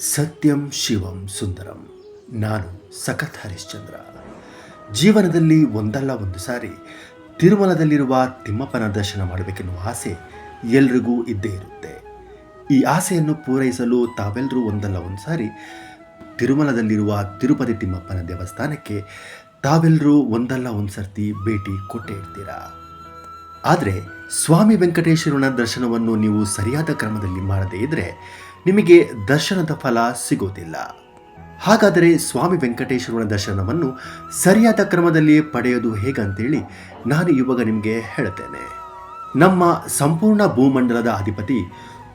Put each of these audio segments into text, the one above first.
ಸತ್ಯಂ ಶಿವಂ ಸುಂದರಂ. ನಾನು ಸಖತ್ ಹರಿಶ್ಚಂದ್ರ. ಜೀವನದಲ್ಲಿ ಒಂದಲ್ಲ ಒಂದು ಸಾರಿ ತಿರುಮಲದಲ್ಲಿರುವ ತಿಮ್ಮಪ್ಪನ ದರ್ಶನ ಮಾಡಬೇಕೆನ್ನುವ ಆಸೆ ಎಲ್ರಿಗೂ ಇದ್ದೇ ಇರುತ್ತೆ. ಈ ಆಸೆಯನ್ನು ಪೂರೈಸಲು ತಾವೆಲ್ಲರೂ ಒಂದಲ್ಲ ಒಂದು ಸಾರಿ ತಿರುಮಲದಲ್ಲಿರುವ ತಿರುಪತಿ ತಿಮ್ಮಪ್ಪನ ದೇವಸ್ಥಾನಕ್ಕೆ ತಾವೆಲ್ಲರೂ ಒಂದಲ್ಲ ಒಂದು ಸರ್ತಿ ಭೇಟಿ ಕೊಟ್ಟೇ ಇರ್ತೀರಾ? ಆದರೆ ಸ್ವಾಮಿ ವೆಂಕಟೇಶ್ವರನ ದರ್ಶನವನ್ನು ನೀವು ಸರಿಯಾದ ಕ್ರಮದಲ್ಲಿ ಮಾಡದೇ ಇದ್ದರೆ ನಿಮಗೆ ದರ್ಶನದ ಫಲ ಸಿಗೋದಿಲ್ಲ. ಹಾಗಾದರೆ ಸ್ವಾಮಿ ವೆಂಕಟೇಶ್ವರನ ದರ್ಶನವನ್ನು ಸರಿಯಾದ ಕ್ರಮದಲ್ಲಿ ಪಡೆಯೋದು ಹೇಗಂತೇಳಿ ನಾನು ಇವಾಗ ನಿಮಗೆ ಹೇಳ್ತೇನೆ. ನಮ್ಮ ಸಂಪೂರ್ಣ ಭೂಮಂಡಲದ ಅಧಿಪತಿ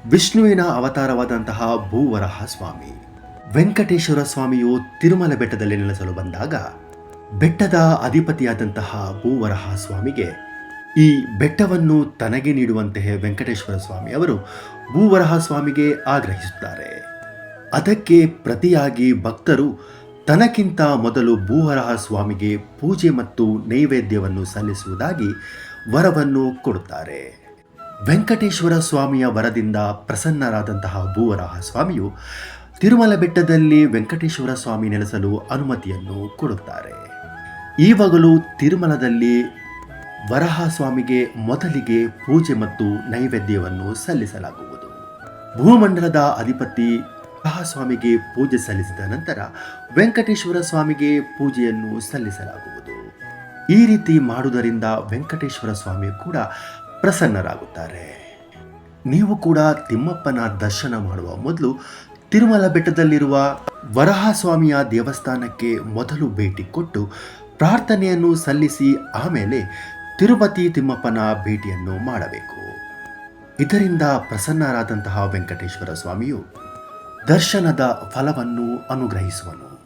ವಿಷ್ಣುವಿನ ಅವತಾರವಾದಂತಹ ಭೂವರಹ ಸ್ವಾಮಿ. ವೆಂಕಟೇಶ್ವರ ಸ್ವಾಮಿಯು ತಿರುಮಲ ಬೆಟ್ಟದಲ್ಲಿ ನೆಲೆಸಲು ಬಂದಾಗ ಬೆಟ್ಟದ ಅಧಿಪತಿಯಾದಂತಹ ಭೂವರಹ ಸ್ವಾಮಿಗೆ ಈ ಬೆಟ್ಟವನ್ನು ತನಗೆ ನೀಡುವಂತೆ ವೆಂಕಟೇಶ್ವರ ಸ್ವಾಮಿ ಅವರು ಭೂವರಹ ಸ್ವಾಮಿಗೆ ಆಗ್ರಹಿಸುತ್ತಾರೆ. ಅದಕ್ಕೆ ಪ್ರತಿಯಾಗಿ ಭಕ್ತರು ತನಕ್ಕಿಂತ ಮೊದಲು ಭೂವರಹ ಸ್ವಾಮಿಗೆ ಪೂಜೆ ಮತ್ತು ನೈವೇದ್ಯವನ್ನು ಸಲ್ಲಿಸುವುದಾಗಿ ವರವನ್ನು ಕೊಡುತ್ತಾರೆ. ವೆಂಕಟೇಶ್ವರ ಸ್ವಾಮಿಯ ವರದಿಂದ ಪ್ರಸನ್ನರಾದಂತಹ ಭೂವರಹ ಸ್ವಾಮಿಯು ತಿರುಮಲ ಬೆಟ್ಟದಲ್ಲಿ ವೆಂಕಟೇಶ್ವರ ಸ್ವಾಮಿ ನೆಲೆಸಲು ಅನುಮತಿಯನ್ನು ಕೊಡುತ್ತಾರೆ. ಈವಾಗಲೂ ತಿರುಮಲದಲ್ಲಿ ವರಹ ಸ್ವಾಮಿಗೆ ಮೊದಲಿಗೆ ಪೂಜೆ ಮತ್ತು ನೈವೇದ್ಯವನ್ನು ಸಲ್ಲಿಸಲಾಗುವುದು. ಭೂಮಂಡಲದ ಅಧಿಪತಿ ವರಹ ಸ್ವಾಮಿಗೆ ಪೂಜೆ ಸಲ್ಲಿಸಿದ ನಂತರ ವೆಂಕಟೇಶ್ವರ ಸ್ವಾಮಿಗೆ ಪೂಜೆಯನ್ನು ಸಲ್ಲಿಸಲಾಗುವುದು. ಈ ರೀತಿ ಮಾಡುವುದರಿಂದ ವೆಂಕಟೇಶ್ವರ ಸ್ವಾಮಿ ಕೂಡ ಪ್ರಸನ್ನರಾಗುತ್ತಾರೆ. ನೀವು ಕೂಡ ತಿಮ್ಮಪ್ಪನ ದರ್ಶನ ಮಾಡುವ ಮೊದಲು ತಿರುಮಲ ಬೆಟ್ಟದಲ್ಲಿರುವ ವರಹ ಸ್ವಾಮಿಯ ದೇವಸ್ಥಾನಕ್ಕೆ ಮೊದಲು ಭೇಟಿ ಕೊಟ್ಟು ಪ್ರಾರ್ಥನೆಯನ್ನು ಸಲ್ಲಿಸಿ ಆಮೇಲೆ ತಿರುಪತಿ ತಿಮ್ಮಪ್ಪನ ಭೇಟಿಯನ್ನು ಮಾಡಬೇಕು. ಇದರಿಂದ ಪ್ರಸನ್ನರಾದಂತಹ ವೆಂಕಟೇಶ್ವರ ಸ್ವಾಮಿಯು ದರ್ಶನದ ಫಲವನ್ನು ಅನುಗ್ರಹಿಸುವನು.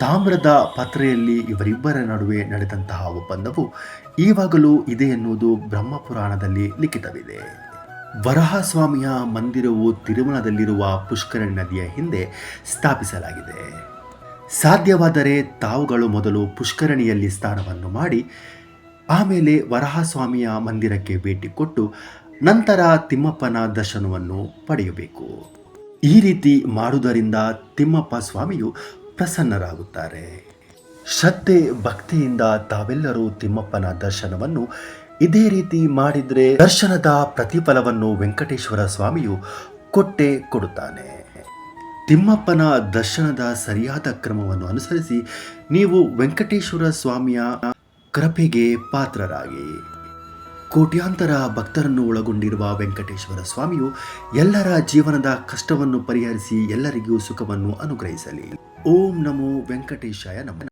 ತಾಮ್ರದ ಪತ್ರೆಯಲ್ಲಿ ಇವರಿಬ್ಬರ ನಡುವೆ ನಡೆದಂತಹ ಒಪ್ಪಂದವು ಈವಾಗಲೂ ಇದೆ ಎನ್ನುವುದು ಬ್ರಹ್ಮಪುರಾಣದಲ್ಲಿ ಲಿಖಿತವಿದೆ. ವರಹಸ್ವಾಮಿಯ ಮಂದಿರವು ತಿರುಮಲದಲ್ಲಿರುವ ಪುಷ್ಕರಣಿ ನದಿಯ ಹಿಂದೆ ಸ್ಥಾಪಿಸಲಾಗಿದೆ. ಸಾಧ್ಯವಾದರೆ ತಾವುಗಳು ಮೊದಲು ಪುಷ್ಕರಣಿಯಲ್ಲಿ ಸ್ನಾನವನ್ನು ಮಾಡಿ ಆಮೇಲೆ ವರಹಸ್ವಾಮಿಯ ಮಂದಿರಕ್ಕೆ ಭೇಟಿ ಕೊಟ್ಟು ನಂತರ ತಿಮ್ಮಪ್ಪನ ದರ್ಶನವನ್ನು ಪಡೆಯಬೇಕು. ಈ ರೀತಿ ಮಾಡುವುದರಿಂದ ತಿಮ್ಮಪ್ಪ ಸ್ವಾಮಿಯು ಪ್ರಸನ್ನರಾಗುತ್ತಾರೆ. ಶ್ರದ್ಧೆ, ಭಕ್ತಿಯಿಂದ ತಾವೆಲ್ಲರೂ ತಿಮ್ಮಪ್ಪನ ದರ್ಶನವನ್ನು ಇದೇ ರೀತಿ ಮಾಡಿದರೆ ದರ್ಶನದ ಪ್ರತಿಫಲವನ್ನು ವೆಂಕಟೇಶ್ವರ ಸ್ವಾಮಿಯು ಕೊಟ್ಟೆ ಕೊಡುತ್ತಾನೆ. ತಿಮ್ಮಪ್ಪನ ದರ್ಶನದ ಸರಿಯಾದ ಕ್ರಮವನ್ನು ಅನುಸರಿಸಿ ನೀವು ವೆಂಕಟೇಶ್ವರ ಸ್ವಾಮಿಯ ಕೃಪೆಗೆ ಪಾತ್ರರಾಗಿ. ಕೋಟ್ಯಾಂತರ ಭಕ್ತರನ್ನು ಒಳಗೊಂಡಿರುವ ವೆಂಕಟೇಶ್ವರ ಸ್ವಾಮಿಯು ಎಲ್ಲರ ಜೀವನದ ಕಷ್ಟವನ್ನು ಪರಿಹರಿಸಿ ಎಲ್ಲರಿಗೂ ಸುಖವನ್ನು ಅನುಗ್ರಹಿಸಲಿ. ಓಂ ನಮೋ ವೆಂಕಟೇಶಾಯ ನಮ.